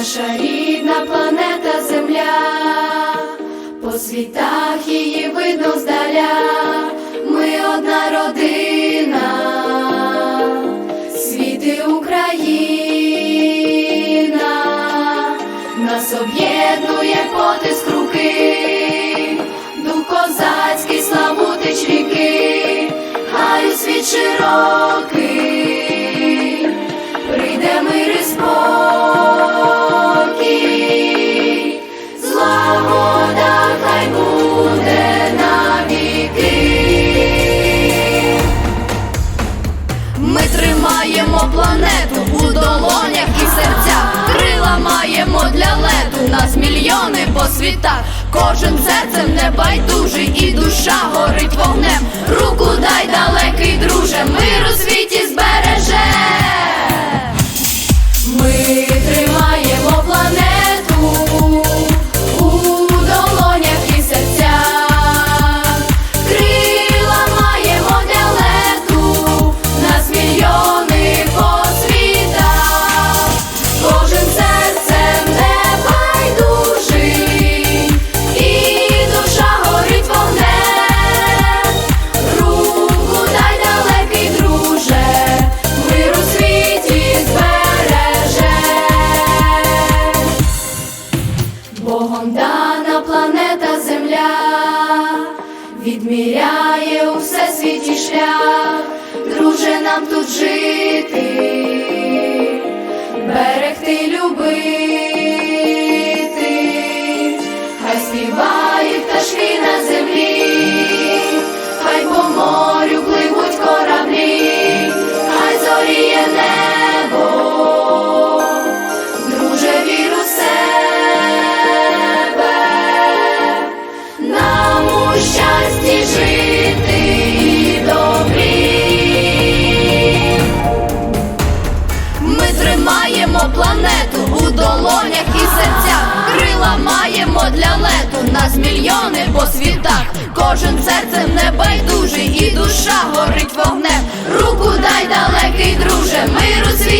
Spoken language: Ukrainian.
Наша рідна планета Земля, по світах її видно здаля, ми одна родина, світи Україна, нас об'єднує потиск руки, дух козацький, славутич ріки, хай світ широкий, тримаємо планету у долонях і серцях, крила маємо для лету, нас мільйони по світах, кожен серцем небайдужий, і душа горить Богом дана планета Земля відміряє у всесвіті шлях, друже нам тут жити, берегти, любити, хай співають пташки планету у долонях і серцях, крила маємо для лету, нас мільйони по світах, кожен серцем небайдужий, і душа горить вогнем. Руку дай далекий друже, мир у світі збереже.